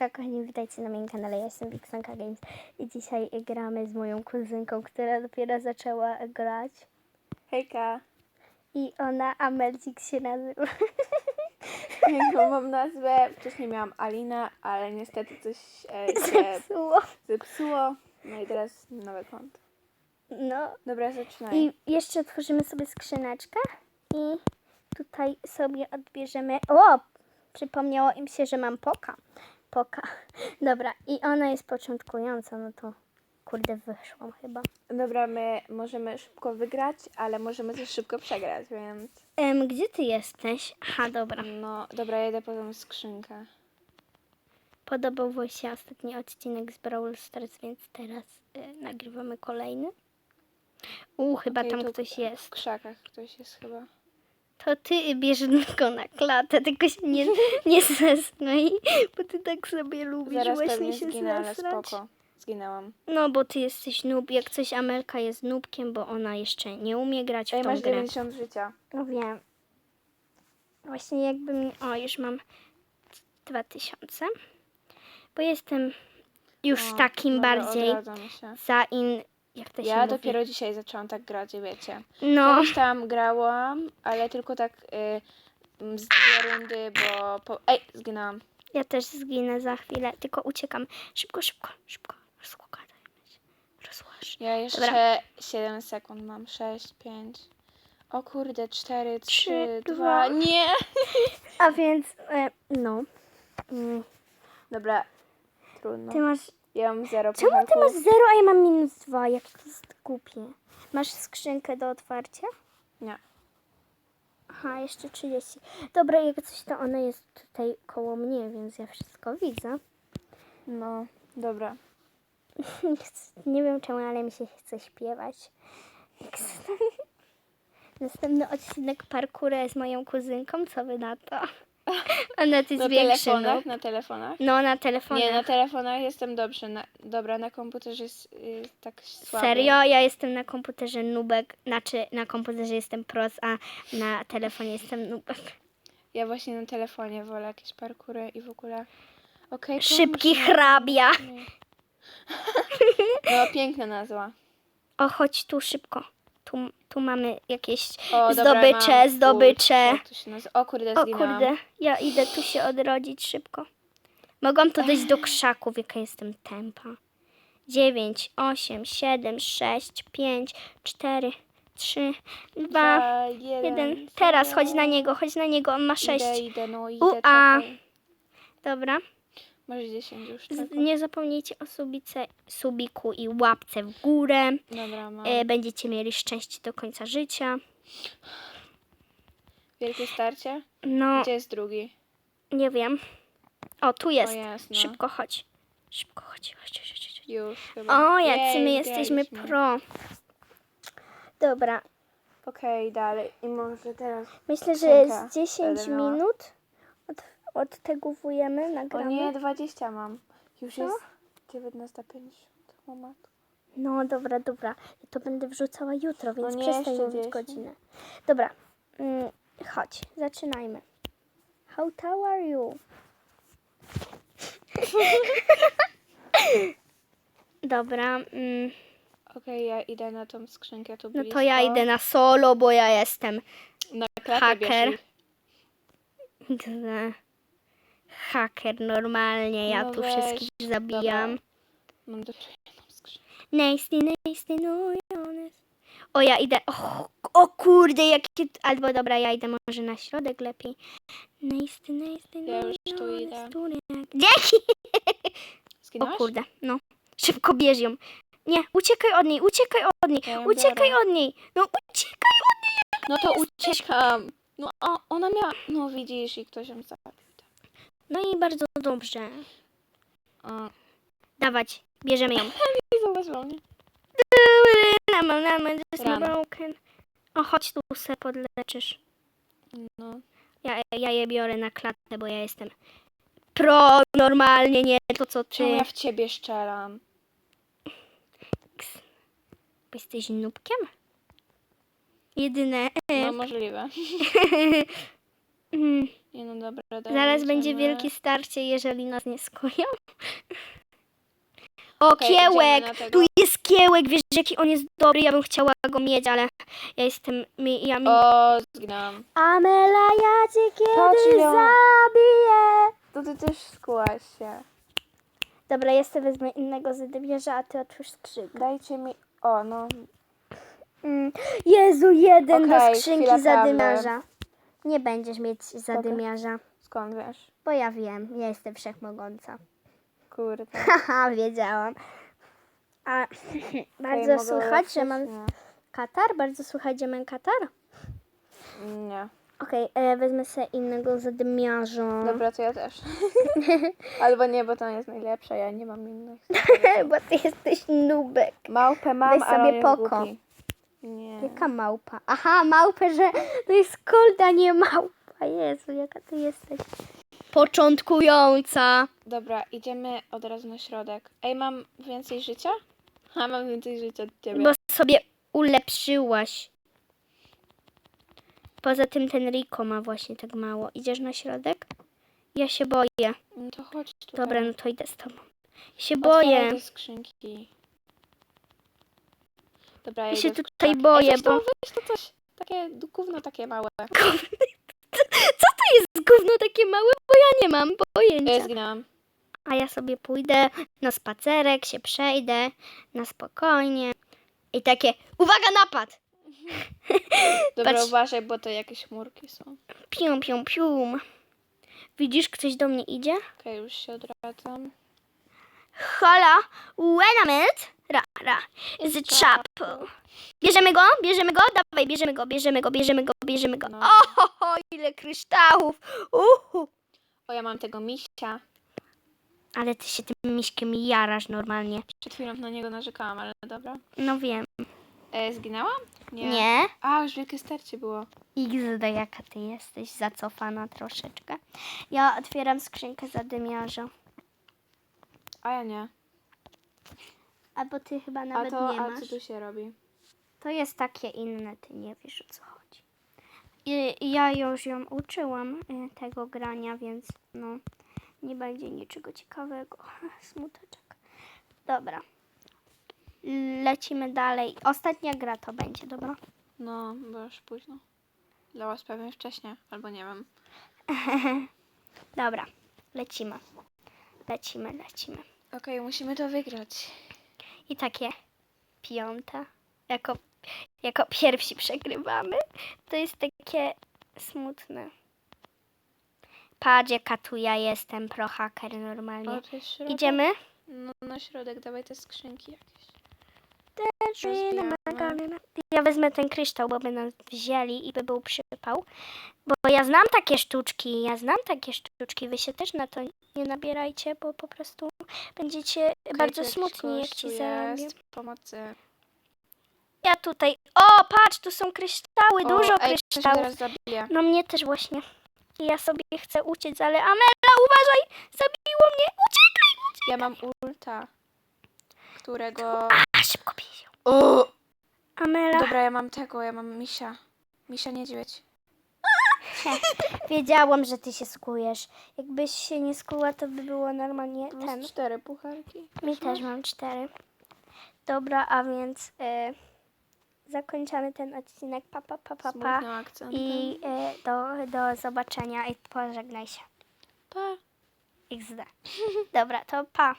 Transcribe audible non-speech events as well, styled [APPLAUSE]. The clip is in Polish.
Hejka, kochani, witajcie na moim kanale. Ja jestem Bixanka Games i dzisiaj gramy z moją kuzynką, która dopiero zaczęła grać. Hejka. I ona Amelcik się nazywa. [LAUGHS] Piękną mam nazwę. Wcześniej miałam Alina, ale niestety coś e, się Zepsuło. zepsuło. No i teraz nowe konto. No Dobra, zaczynaj. i jeszcze otworzymy sobie skrzyneczkę i tutaj sobie odbierzemy. O! Przypomniało im się, że mam poka. Poka. [LAUGHS] Dobra, i ona jest początkująca, no to kurde, wyszłam chyba. Dobra, my możemy szybko wygrać, ale możemy też szybko przegrać, więc... Em, gdzie ty jesteś? Aha, dobra. No, dobra, jedę po tą skrzynkę. Podobał wam się ostatni odcinek z Brawl Stars, więc teraz y, nagrywamy kolejny. U, chyba Okej, tam tu ktoś W jest. krzakach ktoś jest chyba. To ty bierz go na klatę, tylko się nie, nie zesnąj, bo ty tak sobie lubisz Zaraz właśnie się zginę, ale zesrać. spoko. Zginęłam. No, bo ty jesteś noob. Jak coś Amelka jest noobkiem, bo ona jeszcze nie umie grać w Ej, tą masz grę. 90 życia. No wiem. Właśnie jakbym... O, już mam 2000. Bo jestem już O, takim dobra, bardziej odradzam się. zain... Jak to się Ja mówi? dopiero dzisiaj zaczęłam tak grać, wiecie. No, Kiedyś tam grałam, ale tylko tak y, mm, z dwie rundy, bo... Po... Ej, zginęłam. ja też zginę za chwilę, tylko uciekam. Szybko, szybko, szybko. Rozkładajmy się. Rozłaż. Ja jeszcze Dobra. 7 sekund mam. 6, 5... O kurde, 4, 3, Trzy, 2... dwa. Nie! A więc, e, no. Mm, Dobra, trudno. Ty masz... Ja mam 0 Czemu ty masz zero, a ja mam minus dwa? Jak to jest głupie. Masz skrzynkę do otwarcia? Nie. Aha, jeszcze 30. Dobra, jak coś to ona jest tutaj koło mnie, więc ja wszystko widzę. No, dobra. [LAUGHS] Nie wiem czemu, ale mi się chce śpiewać. [LAUGHS] Następny odcinek parkura z moją kuzynką, co wy na to? Jest Na większy, no. telefonach? Na telefonach? No, na telefonie. Nie, na telefonach jestem dobrze. Na, dobra, na komputerze jest y, tak słabo. Serio? Ja jestem na komputerze nubek, znaczy na komputerze jestem pros, a na telefonie jestem nubek. Ja właśnie na telefonie wolę jakieś parkury i w ogóle... Okej, Szybki mi. hrabia. [LAUGHS] No, piękna nazwa. O, chodź tu szybko. Tu, tu mamy jakieś O, dobra, zdobycze, mam. zdobycze. Nazywa? O kurde, O zginęłam. kurde, ja idę tu się odrodzić szybko. Mogłam to dojść do krzaków, jaka jestem tempa. 9, 8, 7, 6, 5, 4, 3, 2, Dwa, jeden, 1. Teraz chodź na niego, chodź na niego, on ma 6. Idę, idę, no idę, Ua. czekaj. Dobra. Masz 10 już, Z, czekaj. nie zapomnijcie o subice, subiku i łapce w górę. Dobra, mam. E, będziecie mieli szczęście do końca życia. Wielkie starcie? No, Gdzie jest drugi? nie wiem. O, tu jest. Jest, no. Szybko chodź. Szybko chodź, chodź, chodź, chodź. chodź. Już chyba. O, jacy Jej, my jesteśmy wygraliśmy. pro. Dobra, Okej, dalej. I może teraz... myślę, że Skrzynka z 10 będę miała. minut od, odtegowujemy, O nagramy. nie, 20 mam. Już Co? jest 19.50. O matko. No dobra, dobra. Ja to będę wrzucała jutro, więc No nie, przestań mówić 10. godzinę. Dobra, mm, chodź, zaczynajmy. How tall are you? [LAUGHS] Dobra, mm, Okej, ja idę na tą skrzynkę tu no blisko. to ja idę na solo, bo ja jestem Na haker. [LAUGHS] haker normalnie. Ja No tu weź, wszystkich zabijam. Mam do. Nasty, nasty, no. O, ja idę. O, o kurde, jakie. Albo dobra, ja idę może na środek lepiej. Nasty, nasty, no Ja już tu idę. Dzięki! O kurde, no. Szybko bierz ją. Nie, uciekaj od niej, uciekaj od niej, Ja uciekaj biorę. od niej. No uciekaj od niej. No to uciekam. No a ona miała... No widzisz i ktoś ją zabił. No i bardzo dobrze. A, Dawać, bierzemy ją. I zauważyła mnie. Just broken. O, chodź tu se podleczysz. No. Ja, ja je biorę na klatę, bo ja jestem pro normalnie, nie to co ty. Czemu ja w ciebie szczelam? Bo jesteś nubkiem? Jedyne. No możliwe. [LAUGHS] Mm, Nie no dobra, dalej Zaraz będzie wielkie starcie, jeżeli nas nie skują. [LAUGHS] O, Okej, idziemy kiełek! tego. Tu jest kiełek, wiesz jaki on jest dobry, ja bym chciała go mieć, ale ja jestem... Mi, ja mi... O, zginęłam. Amela, ja cię Patrz, kiedyś zabiję! To ty też skułaś się. Dobra, ja sobie wezmę innego zadymiarza, a ty otwórz skrzynkę. Dajcie mi... O, no. Mm. Jezu, jeden Okej, do skrzynki zadymiarza. Nie będziesz mieć zadymiarza, Skąd wiesz? bo ja wiem, ja jestem wszechmogąca. Kurde. [LAUGHS] Haha, wiedziałam. A [LAUGHS] bardzo mogę słychać, że mam katar? Bardzo słychać, że mam katar? Nie. Okej, e, wezmę sobie innego zadymiarza. Dobra, to ja też. [LAUGHS] Albo nie, bo to jest najlepsza, ja nie mam innych. bo ty jesteś nubek. Małpę mam, Weź ale sobie on jest poko. głupi. Nie. Jaka małpa? Aha, małpę, że to jest kolda, nie małpa. Jezu, jaka ty jesteś. Początkująca. Dobra, idziemy od razu na środek. Ej, mam więcej życia? A, mam więcej życia od ciebie. Bo sobie ulepszyłaś. Poza tym ten Rico ma właśnie tak mało. Idziesz na środek? Ja się boję. No to chodź tutaj. Dobra, no to idę z tobą. Ja się Otwieraj boję. te skrzynki. Dobra, ja Ja się tutaj krzaki. boję, Ej, bo- Weź to coś, takie gówno takie małe. Co to jest gówno takie małe? Bo ja nie mam Ja pojęcia. zginęłam. A ja sobie pójdę na spacerek, się przejdę na spokojnie. I takie, uwaga, napad! [LAUGHS] Dobra, Patrz. uważaj, bo to jakieś chmurki są. Pium, pium, pium. Widzisz, ktoś do mnie idzie? Okej, już się odwracam. Hola, wait a minute. Ra, ra. It chapel? Bierzemy go, bierzemy go, dawaj, bierzemy go, bierzemy go, bierzemy go, bierzemy go. No. O, ile kryształów. Uhu. O, ja mam tego misia. Ale ty się tym miśkiem jarasz normalnie. Przed chwilą na niego narzekałam, ale dobra. No wiem. E, zginęłam? Nie. A, już wielkie starcie było. XD, jaka ty jesteś zacofana troszeczkę. Ja otwieram skrzynkę zadymiarza. A ja nie. Albo ty chyba A nawet to, nie a masz. co tu się robi? To jest takie inne, ty nie wiesz o co chodzi. I, i ja już ją uczyłam y, tego grania, więc no nie będzie niczego ciekawego. [LAUGHS] Smuteczek. Dobra. Lecimy dalej. Ostatnia gra to będzie, dobra? No, bo już późno. Dla was pewnie wcześniej, albo nie wiem. [LAUGHS] Dobra. Lecimy. Lecimy, lecimy. Okej, musimy to wygrać. I takie piąte. Jako, jako pierwsi przegrywamy. To jest takie smutne. Patrz jaka tu ja jestem, pro haker normalnie. Idziemy? No, na środek, dawaj te skrzynki jakieś. Ja wezmę ten kryształ, bo by nas wzięli i by był przypał. Bo ja znam takie sztuczki, ja znam takie sztuczki. Wy się też na to nie nabierajcie, bo po prostu będziecie bardzo smutni, jak ci jest. Pomocy. Ja tutaj. O, patrz, tu są kryształy, dużo o, ej, ktoś mnie kryształów. No mnie też właśnie. Ja sobie chcę uciec, ale Amela, uważaj! Zabiło mnie! Uciekaj! uciekaj. Ja mam ulta, którego... A, szybko bij się. O! Amela, Dobra, ja mam tego, ja mam misia. Misia niedźwiedź. [LAUGHS] wiedziałam, że ty się skujesz. Jakbyś się nie skuła, to by było normalnie Mam ten. cztery pucharki. Mi też mam cztery. Dobra, a więc y, zakończamy ten odcinek. Pa, pa, pa, pa, pa. Smutnym akcentem. I y, do, do zobaczenia i pożegnaj się. Pa. XD. [LAUGHS] Dobra, to pa.